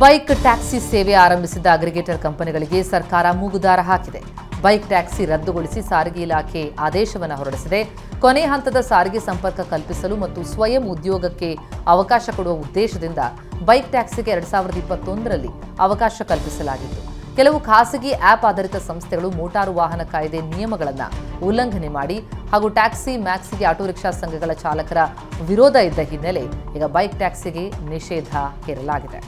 Bike taxi ಸೇವೆ ಆರಂಭಿಸಿದ್ದ aggregator ಕಂಪನಿಗಳಿಗೆ ಸರ್ಕಾರ ಮೂಗುದಾರ ಹಾಕಿದೆ. ಬೈಕ್ ಟ್ಯಾಕ್ಸಿ ರದ್ದುಗೊಳಿಸಿ ಸಾರಿಗೆ ಇಲಾಖೆ ಆದೇಶವನ್ನು ಹೊರಡಿಸಿದೆ. ಕೊನೆ ಹಂತದ ಸಾರಿಗೆ ಸಂಪರ್ಕ ಕಲ್ಪಿಸಲು ಮತ್ತು ಸ್ವಯಂ ಉದ್ಯೋಗಕ್ಕೆ ಅವಕಾಶ ಕೊಡುವ ಉದ್ದೇಶದಿಂದ ಬೈಕ್ ಟ್ಯಾಕ್ಸಿಗೆ ಎರಡ್ ಸಾವಿರದ ಇಪ್ಪತ್ತೊಂದರಲ್ಲಿ ಅವಕಾಶ ಕಲ್ಪಿಸಲಾಗಿತ್ತು. ಕೆಲವು ಖಾಸಗಿ ಆಪ್ ಆಧಾರಿತ ಸಂಸ್ಥೆಗಳು ಮೋಟಾರು ವಾಹನ ಕಾಯ್ದೆ ನಿಯಮಗಳನ್ನು ಉಲ್ಲಂಘನೆ ಮಾಡಿ ಹಾಗೂ ಟ್ಯಾಕ್ಸಿ ಮ್ಯಾಕ್ಸಿಗೆ ಆಟೋ ರಿಕ್ಷಾ ಸಂಘಗಳ ಚಾಲಕರ ವಿರೋಧ ಇದ್ದ ಹಿನ್ನೆಲೆ ಈಗ ಬೈಕ್ ಟ್ಯಾಕ್ಸಿಗೆ ನಿಷೇಧ ಹೇರಲಾಗಿದೆ.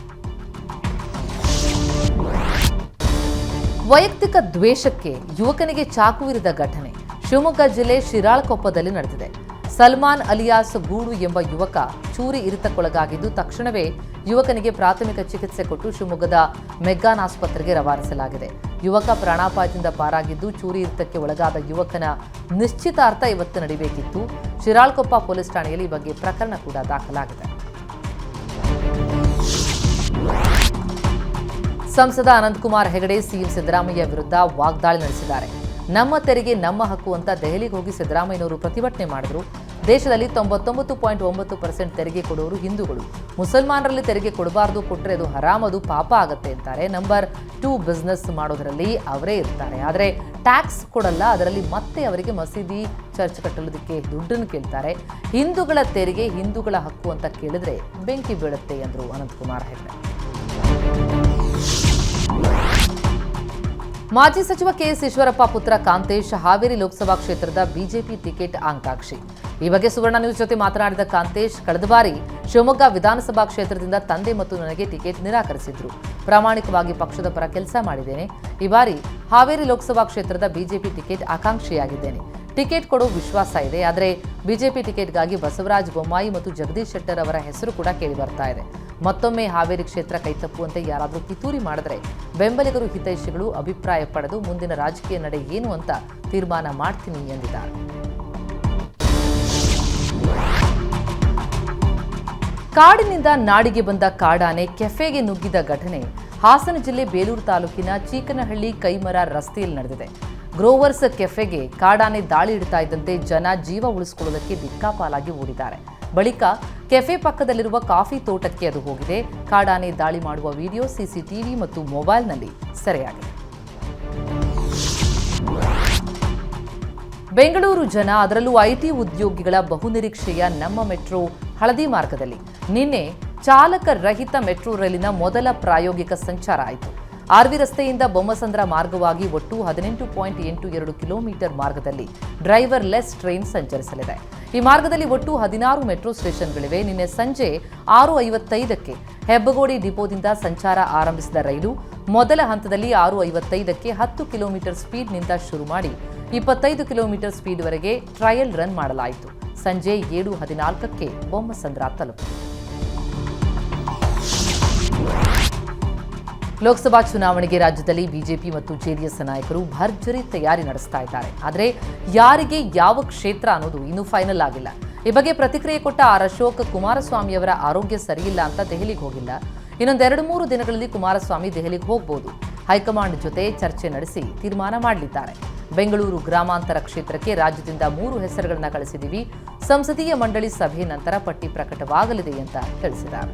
ವೈಯಕ್ತಿಕ ದ್ವೇಷಕ್ಕೆ ಯುವಕನಿಗೆ ಚಾಕು ಘಟನೆ. ಶಿವಮೊಗ್ಗ ಜಿಲ್ಲೆ ಶಿರಾಳಕೊಪ್ಪದಲ್ಲಿ ನಡೆದಿದೆ. ಸಲ್ಮಾನ್ ಅಲಿಯಾಸ್ ಗೂಡು ಎಂಬ ಯುವಕ ಚೂರಿ ಇರಿತಕ್ಕೊಳಗಾಗಿದ್ದು, ತಕ್ಷಣವೇ ಯುವಕನಿಗೆ ಪ್ರಾಥಮಿಕ ಚಿಕಿತ್ಸೆ ಕೊಟ್ಟು ಶಿವಮೊಗ್ಗದ ಮೆಗ್ಗಾನ್ ಆಸ್ಪತ್ರೆಗೆ ರವಾನಿಸಲಾಗಿದೆ. ಯುವಕ ಪ್ರಾಣಾಪಾಯದಿಂದ ಪಾರಾಗಿದ್ದು, ಚೂರಿ ಇರಿತಕ್ಕೆ ಒಳಗಾದ ಯುವಕನ ನಿಶ್ಚಿತಾರ್ಥ ಇವತ್ತು ನಡೆಯಬೇಕಿತ್ತು ಶಿರಾಳ್ಕೊಪ್ಪ ಪೊಲೀಸ್ ಠಾಣೆಯಲ್ಲಿ ಈ ಬಗ್ಗೆ ಪ್ರಕರಣ ಕೂಡ ದಾಖಲಾಗಿದೆ. ಸಂಸದ ಅನಂತಕುಮಾರ್ ಹೆಗಡೆ ಸಿಎಂ ಸಿದ್ದರಾಮಯ್ಯ ವಿರುದ್ಧ ವಾಗ್ದಾಳಿ ನಡೆಸಿದ್ದಾರೆ. ನಮ್ಮ ತೆರಿಗೆ, ನಮ್ಮ ಹಕ್ಕು ಅಂತ ದೆಹಲಿಗೆ ಹೋಗಿ ಸಿದ್ದರಾಮಯ್ಯನವರು ಪ್ರತಿಭಟನೆ ಮಾಡಿದ್ರು. ದೇಶದಲ್ಲಿ ತೊಂಬತ್ತೊಂಬತ್ತು ಪಾಯಿಂಟ್ ಒಂಬತ್ತು ಪರ್ಸೆಂಟ್ ತೆರಿಗೆ ಕೊಡೋರು ಹಿಂದೂಗಳು. ಮುಸಲ್ಮಾನರಲ್ಲಿ ತೆರಿಗೆ ಕೊಡಬಾರ್ದು ಕೊಟ್ಟರೆ ಅದು ಹರಾಮ್, ಅದು ಪಾಪ ಆಗುತ್ತೆ ಅಂತಾರೆ. ನಂಬರ್ ಟೂ ಬಿಸ್ನೆಸ್ ಮಾಡೋದರಲ್ಲಿ ಅವರೇ ಇರ್ತಾರೆ. ಆದರೆ ಟ್ಯಾಕ್ಸ್ ಕೊಡಲ್ಲ, ಅದರಲ್ಲಿ ಮತ್ತೆ ಅವರಿಗೆ ಮಸೀದಿ ಚರ್ಚ್ ಕಟ್ಟಲೋದಕ್ಕೆ ದುಡ್ಡನ್ನು ಕೇಳ್ತಾರೆ. ಹಿಂದೂಗಳ ತೆರಿಗೆ, ಹಿಂದೂಗಳ ಹಕ್ಕು ಅಂತ ಕೇಳಿದ್ರೆ ಬೆಂಕಿ ಬೀಳುತ್ತೆ ಎಂದರು ಅನಂತಕುಮಾರ್ ಹೆಗಡೆ. ಮಾಜಿ ಸಚಿವ ಕೆಎಸ್ ಈಶ್ವರಪ್ಪ ಪುತ್ರ ಕಾಂತೇಶ್ ಹಾವೇರಿ ಲೋಕಸಭಾ ಕ್ಷೇತ್ರದ ಬಿಜೆಪಿ ಟಿಕೆಟ್ ಆಕಾಂಕ್ಷಿ ಈ ಬಗ್ಗೆ ಸುವರ್ಣ ನ್ಯೂಸ್ ಜೊತೆ ಮಾತನಾಡಿದ ಕಾಂತೇಶ್, ಕಳೆದ ಬಾರಿ ಶಿವಮೊಗ್ಗ ವಿಧಾನಸಭಾ ಕ್ಷೇತ್ರದಿಂದ ತಂದೆ ಮತ್ತು ನನಗೆ ಟಿಕೆಟ್ ನಿರಾಕರಿಸಿದ್ರು. ಪ್ರಾಮಾಣಿಕವಾಗಿ ಪಕ್ಷದ ಪರ ಕೆಲಸ ಮಾಡಿದ್ದೇನೆ. ಈ ಬಾರಿ ಹಾವೇರಿ ಲೋಕಸಭಾ ಕ್ಷೇತ್ರದ ಬಿಜೆಪಿ ಟಿಕೆಟ್ ಆಕಾಂಕ್ಷಿಯಾಗಿದ್ದೇನೆ. ಟಿಕೆಟ್ ಕೊಡೋ ವಿಶ್ವಾಸ ಇದೆ, ಆದರೆ ಬಿಜೆಪಿ ಟಿಕೆಟ್ಗಾಗಿ ಬಸವರಾಜ ಬೊಮ್ಮಾಯಿ ಮತ್ತು ಜಗದೀಶ್ ಶೆಟ್ಟರ್ ಅವರ ಹೆಸರು ಕೂಡ ಕೇಳಿ ಬರ್ತಾ ಇದೆ. ಮತ್ತೊಮ್ಮೆ ಹಾವೇರಿ ಕ್ಷೇತ್ರ ಕೈತಪ್ಪುವಂತೆ ಯಾರಾದರೂ ಪಿತೂರಿ ಮಾಡಿದರೆ ಬೆಂಬಲಿಗರು ಹಿತೈಷಿಗಳು ಅಭಿಪ್ರಾಯ ಪಡೆದು ಮುಂದಿನ ರಾಜಕೀಯ ನಡೆ ಏನು ಅಂತ ತೀರ್ಮಾನ ಮಾಡ್ತೀನಿ ಎಂದಿದ್ದಾರೆ ಕಾಡಿನಿಂದ ನಾಡಿಗೆ ಬಂದ ಕಾಡಾನೆ ಕೆಫೆಗೆ ನುಗ್ಗಿದ ಘಟನೆ. ಹಾಸನ ಜಿಲ್ಲೆ ಬೇಲೂರು ತಾಲೂಕಿನ ಚೀಕನಹಳ್ಳಿ ಕೈಮರ ರಸ್ತೆಯಲ್ಲಿ ನಡೆದಿದೆ. ಗ್ರೋವರ್ಸ್ ಕೆಫೆಗೆ ಕಾಡಾನೆ ದಾಳಿ ಇಡ್ತಾ ಇದ್ದಂತೆ ಜನ ಜೀವ ಉಳಿಸಿಕೊಳ್ಳೋದಕ್ಕೆ ದಿಕ್ಕಾಪಾಲಾಗಿ ಓಡಿದ್ದಾರೆ. ಬಳಿಕ ಕೆಫೆ ಪಕ್ಕದಲ್ಲಿರುವ ಕಾಫಿ ತೋಟಕ್ಕೆ ಅದು ಹೋಗಿದೆ. ಕಾಡಾನೆ ದಾಳಿ ಮಾಡುವ ವಿಡಿಯೋ ಸಿಸಿಟಿವಿ ಮತ್ತು ಮೊಬೈಲ್ನಲ್ಲಿ ಸೆರೆಯಾಗಿದೆ. ಬೆಂಗಳೂರು ಜನ ಅದರಲ್ಲೂ ಐಟಿ ಉದ್ಯೋಗಿಗಳ ಬಹುನಿರೀಕ್ಷೆಯ ನಮ್ಮ ಮೆಟ್ರೋ ಹಳದಿ ಮಾರ್ಗದಲ್ಲಿ. ನಿನ್ನೆ ಚಾಲಕ ರಹಿತ ಮೆಟ್ರೋ ರೈಲಿನ ಮೊದಲ ಪ್ರಾಯೋಗಿಕ ಸಂಚಾರ ಆಯಿತು. ಆರ್ವಿ ರಸ್ತೆಯಿಂದ ಬೊಮ್ಮಸಂದ್ರ ಮಾರ್ಗವಾಗಿ ಒಟ್ಟು ಹದಿನೆಂಟು ಪಾಯಿಂಟ್ ಎಂಟು ಎರಡು ಕಿಲೋಮೀಟರ್ ಮಾರ್ಗದಲ್ಲಿ ಡ್ರೈವರ್ ಲೆಸ್ ಟ್ರೈನ್ ಸಂಚರಿಸಲಿದೆ. ಈ ಮಾರ್ಗದಲ್ಲಿ ಒಟ್ಟು ಹದಿನಾರು ಮೆಟ್ರೋ ಸ್ಟೇಷನ್ಗಳಿವೆ. ನಿನ್ನೆ ಸಂಜೆ ಆರು ಐವತ್ತೈದಕ್ಕೆ ಹೆಬ್ಬಗೋಡಿ ಡಿಪೋದಿಂದ ಸಂಚಾರ ಆರಂಭಿಸಿದ ರೈಲು ಮೊದಲ ಹಂತದಲ್ಲಿ ಆರು ಐವತ್ತೈದಕ್ಕೆ ಹತ್ತು ಕಿಲೋಮೀಟರ್ ಸ್ಪೀಡ್ನಿಂದ ಶುರು ಮಾಡಿ ಇಪ್ಪತ್ತೈದು ಕಿಲೋಮೀಟರ್ ಸ್ಪೀಡ್ವರೆಗೆ ಟ್ರಯಲ್ ರನ್ ಮಾಡಲಾಯಿತು. ಸಂಜೆ ಏಳು ಹದಿನಾಲ್ಕಕ್ಕೆ ಬೊಮ್ಮಸಂದ್ರ ತಲುಪಿತು. ಲೋಕಸಭಾ ಚುನಾವಣೆಗೆ ರಾಜ್ಯದಲ್ಲಿ ಬಿಜೆಪಿ ಮತ್ತು ಜೆಡಿಎಸ್ ನಾಯಕರು ಭರ್ಜರಿ ತಯಾರಿ ನಡೆಸ್ತಾ ಇದ್ದಾರೆ. ಆದರೆ ಯಾರಿಗೆ ಯಾವ ಕ್ಷೇತ್ರ ಅನ್ನೋದು ಇನ್ನೂ ಫೈನಲ್ ಆಗಿಲ್ಲ. ಈ ಬಗ್ಗೆ ಪ್ರತಿಕ್ರಿಯೆ ಕೊಟ್ಟ ಆರ್ ಅಶೋಕ್ ಕುಮಾರಸ್ವಾಮಿ ಅವರ ಆರೋಗ್ಯ ಸರಿಯಿಲ್ಲ ಅಂತ ದೆಹಲಿಗೆ ಹೋಗಿಲ್ಲ. ಇನ್ನೊಂದೆರಡು ಮೂರು ದಿನಗಳಲ್ಲಿ ಕುಮಾರಸ್ವಾಮಿ ದೆಹಲಿಗೆ ಹೋಗಬಹುದು ಹೈಕಮಾಂಡ್ ಜೊತೆ ಚರ್ಚೆ ನಡೆಸಿ ತೀರ್ಮಾನ ಮಾಡಲಿದ್ದಾರೆ. ಬೆಂಗಳೂರು ಗ್ರಾಮಾಂತರ ಕ್ಷೇತ್ರಕ್ಕೆ ರಾಜ್ಯದಿಂದ ಮೂರು ಹೆಸರುಗಳನ್ನು ಕಳಿಸಿದ್ದೀವಿ. ಸಂಸದೀಯ ಮಂಡಳಿ ಸಭೆ ನಂತರ ಪಟ್ಟಿ ಪ್ರಕಟವಾಗಲಿದೆ ಅಂತ ತಿಳಿಸಿದ್ದಾರೆ.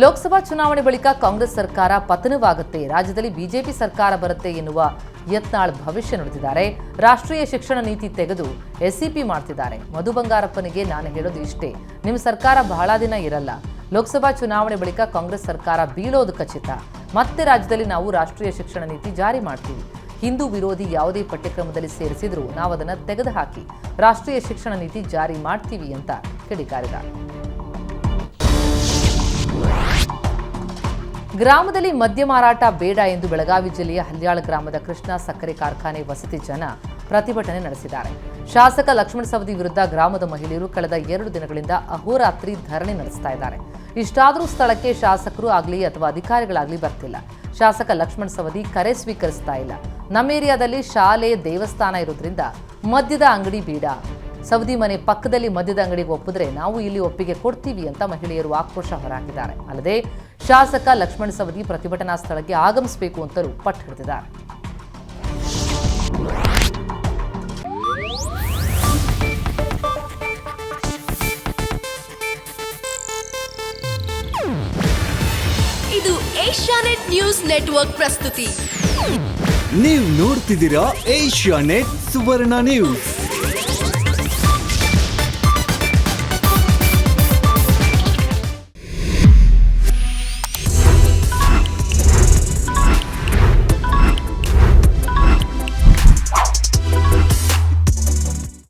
ಲೋಕಸಭಾ ಚುನಾವಣೆ ಬಳಿಕ ಕಾಂಗ್ರೆಸ್ ಸರ್ಕಾರ ಪತನವಾಗುತ್ತೆ, ರಾಜ್ಯದಲ್ಲಿ ಬಿಜೆಪಿ ಸರ್ಕಾರ ಬರುತ್ತೆ ಎನ್ನುವ ಯತ್ನಾಳ್ ಭವಿಷ್ಯ ನುಡಿದಿದ್ದಾರೆ. ರಾಷ್ಟ್ರೀಯ ಶಿಕ್ಷಣ ನೀತಿ ತೆಗೆದು ಎಸ್ಸಿಪಿ ಮಾಡ್ತಿದ್ದಾರೆ. ಮಧು ಬಂಗಾರಪ್ಪನಿಗೆ ನಾನು ಹೇಳೋದು ಇಷ್ಟೇ, ನಿಮ್ಮ ಸರ್ಕಾರ ಬಹಳ ದಿನ ಇರಲ್ಲ. ಲೋಕಸಭಾ ಚುನಾವಣೆ ಬಳಿಕ ಕಾಂಗ್ರೆಸ್ ಸರ್ಕಾರ ಬೀಳೋದು ಖಚಿತ. ಮತ್ತೆ ರಾಜ್ಯದಲ್ಲಿ ನಾವು ರಾಷ್ಟ್ರೀಯ ಶಿಕ್ಷಣ ನೀತಿ ಜಾರಿ ಮಾಡ್ತೀವಿ. ಹಿಂದೂ ವಿರೋಧಿ ಯಾವುದೇ ಪಠ್ಯಕ್ರಮದಲ್ಲಿ ಸೇರಿಸಿದ್ರೂ ನಾವು ಅದನ್ನು ತೆಗೆದುಹಾಕಿ, ರಾಷ್ಟ್ರೀಯ ಶಿಕ್ಷಣ ನೀತಿ ಜಾರಿ ಮಾಡ್ತೀವಿ ಅಂತ ಕಿಡಿಕಾರಿದ್ದಾರೆ ಗ್ರಾಮದಲ್ಲಿ ಮದ್ಯ ಮಾರಾಟ ಬೇಡ ಎಂದು ಬೆಳಗಾವಿ ಜಿಲ್ಲೆಯ ಹಲ್ಯಾಳ ಗ್ರಾಮದ ಕೃಷ್ಣ ಸಕ್ಕರೆ ಕಾರ್ಖಾನೆ ವಸತಿ ಜನ ಪ್ರತಿಭಟನೆ ನಡೆಸಿದ್ದಾರೆ. ಶಾಸಕ ಲಕ್ಷ್ಮಣ ಸವದಿ ವಿರುದ್ಧ ಗ್ರಾಮದ ಮಹಿಳೆಯರು ಕಳೆದ ಎರಡು ದಿನಗಳಿಂದ ಅಹೋರಾತ್ರಿ ಧರಣಿ ನಡೆಸ್ತಾ ಇದ್ದಾರೆ. ಇಷ್ಟಾದರೂ ಸ್ಥಳಕ್ಕೆ ಶಾಸಕರು ಆಗಲಿ ಅಥವಾ ಅಧಿಕಾರಿಗಳಾಗಲಿ ಬರ್ತಿಲ್ಲ. ಶಾಸಕ ಲಕ್ಷ್ಮಣ ಸವದಿ ಕರೆ ಸ್ವೀಕರಿಸ್ತಾ ಇಲ್ಲ. ನಮ್ಮ ಏರಿಯಾದಲ್ಲಿ ಶಾಲೆ, ದೇವಸ್ಥಾನ ಇರೋದ್ರಿಂದ ಮದ್ಯದ ಅಂಗಡಿ ಬೇಡ. ಸವದಿ ಮನೆ ಪಕ್ಕದಲ್ಲಿ ಮದ್ಯದ ಅಂಗಡಿಗೆ ಒಪ್ಪಿದ್ರೆ ನಾವು ಇಲ್ಲಿ ಒಪ್ಪಿಗೆ ಕೊಡ್ತೀವಿ ಅಂತ ಮಹಿಳೆಯರು ಆಕ್ರೋಶ ಹೊರಹಾಕಿದ್ದಾರೆ ಅಲ್ಲದೆ ಶಾಸಕ ಲಕ್ಷ್ಮಣ ಸವದಿ ಪ್ರತಿಭಟನಾ ಸ್ಥಳಕ್ಕೆ ಆಗಮಿಸಬೇಕು ಅಂತಲೂ ಪಟ್ಟು ಹಿಡಿದಿದ್ದಾರೆ. ಇದು ಏಷ್ಯಾನೆಟ್ ನ್ಯೂಸ್ ನೆಟ್ವರ್ಕ್ ಪ್ರಸ್ತುತಿ. ನೀವು ನೋಡ್ತಿದ್ದೀರಾ ಏಷ್ಯಾನೆಟ್ ಸುವರ್ಣ ನ್ಯೂಸ್.